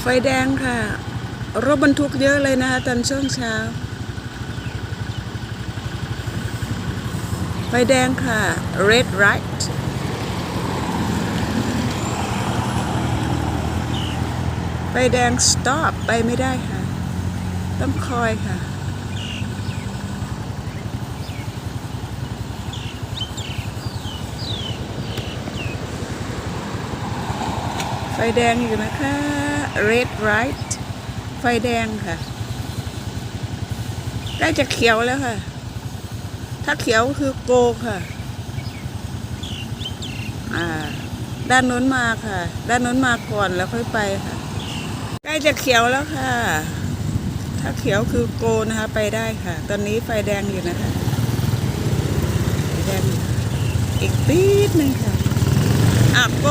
ไฟแดงค่ะ รถบรรทุกเยอะเลยนะคะตอนช่วงเช้า ไฟแดงค่ะ red light ไฟแดง stop ไปไม่ได้ค่ะ ต้องคอยค่ะไฟแดงอยู่นะคะ red light ไฟแดงค่ะใกล้จะเขียวแล้วค่ะ ถ้าเขียวคือโกค่ะ อ่า ด้านน้นมาค่ะ ด้านน้นมาก่อนแล้วค่อยไปค่ะ ใกล้จะเขียวแล้วค่ะ ถ้าเขียวคือโกนะคะ ไปได้ค่ะ ตอนนี้ไฟแดงอยู่นะคะ ไฟแดงอีกปีดหนึ่งค่ะอะโก